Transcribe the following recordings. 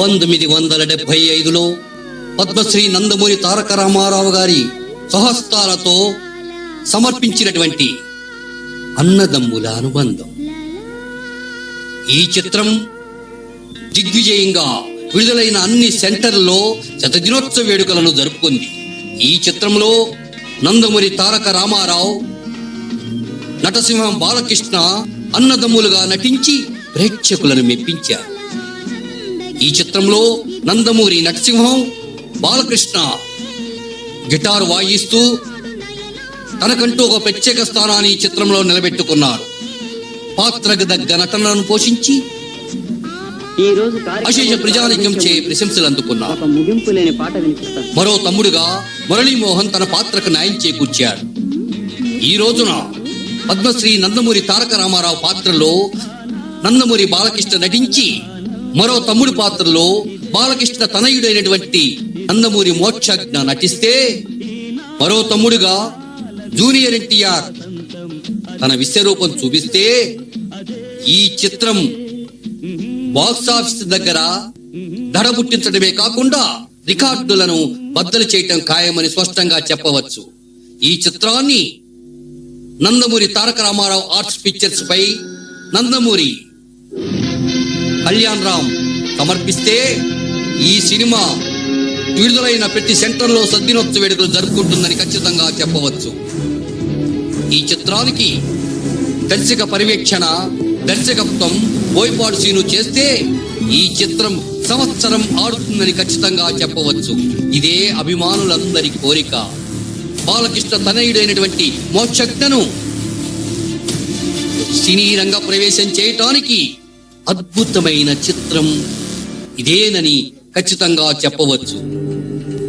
పంతొమ్మిది వందల డెబ్బై ఐదులో పద్మశ్రీ నందమూరి తారక రామారావు గారి సహస్తాలతో సమర్పించినటువంటి అన్నదమ్ముల అనుబంధం. ఈ చిత్రం దిగ్విజయంగా విడుదలైన అన్ని సెంటర్లలో శతదినోత్సవ వేడుకలను జరుపుకుంది. ఈ చిత్రంలో నందమూరి తారక రామారావు నటసింహం బాలకృష్ణ అన్నదమ్ములుగా నటించి ప్రేక్షకులను మెప్పించారు ఈ చిత్రంలో నందమూరి నటసింహం బాలకృష్ణ గిటార్ వాయిస్తూ తనకంటూ ఒక ప్రత్యేక స్థానాన్ని ఈ చిత్రంలో నిలబెట్టుకున్నారు. పాత్రకు దగ్గ నటనను పోషించి అశేష ప్రజానికం చే ప్రశంసలు అందుకున్నారు. మరో తమ్ముడుగా మురళీమోహన్ తన పాత్రకు న్యాయం చేకూర్చాడు. ఈ రోజున పద్మశ్రీ నందమూరి తారక రామారావు పాత్రలో నందమూరి బాలకృష్ణ నటించి మరో తమ్ముడి పాత్రలో బాలకృష్ణ తనయుడైనటువంటి నందమూరి మోక్షజ్ఞ నటిస్తే మరో తమ్ముడుగా జూనియర్ ఎన్టీఆర్ తన విశ్వరూపం చూపిస్తే ఈ చిత్రం బాక్స్ ఆఫీస్ దగ్గర దడ పుట్టించడమే కాకుండా రికార్డులను బద్దలు చేయటం ఖాయమని స్పష్టంగా చెప్పవచ్చు. ఈ చిత్రాన్ని నందమూరి తారక రామారావు ఆర్ట్స్ పిక్చర్స్ పై నందమూరి కళ్యాణ్ రామ్ సమర్పిస్తే ఈ సినిమా విడుదలైన ప్రతి సెంటర్లో సద్దినోత్సవ వేడుకలు జరుపుకుంటుందని ఖచ్చితంగా చెప్పవచ్చు. ఈ చిత్రానికి దర్శక పర్యవేక్షణ దర్శకత్వం బోయపాడు సీను చేస్తే ఈ చిత్రం సంవత్సరం ఆడుతుందని ఖచ్చితంగా చెప్పవచ్చు. ఇదే అభిమానులందరి కోరిక. బాలకృష్ణ తనయుడైనటువంటి మోక్షజ్ఞను సినీ రంగ ప్రవేశం చేయటానికి అద్భుతమైన చిత్రం ఇదేనని ఖచ్చితంగా చెప్పవచ్చు.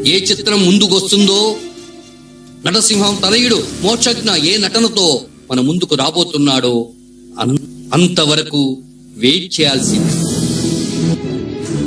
ఏ చిత్రం ముందుకొస్తుందో నటసింహం తనయుడు మోక్షజ్ఞ ఏ నటనతో మన ముందుకు రాబోతున్నాడో అంతవరకు వెయిట్ చేయాల్సింది.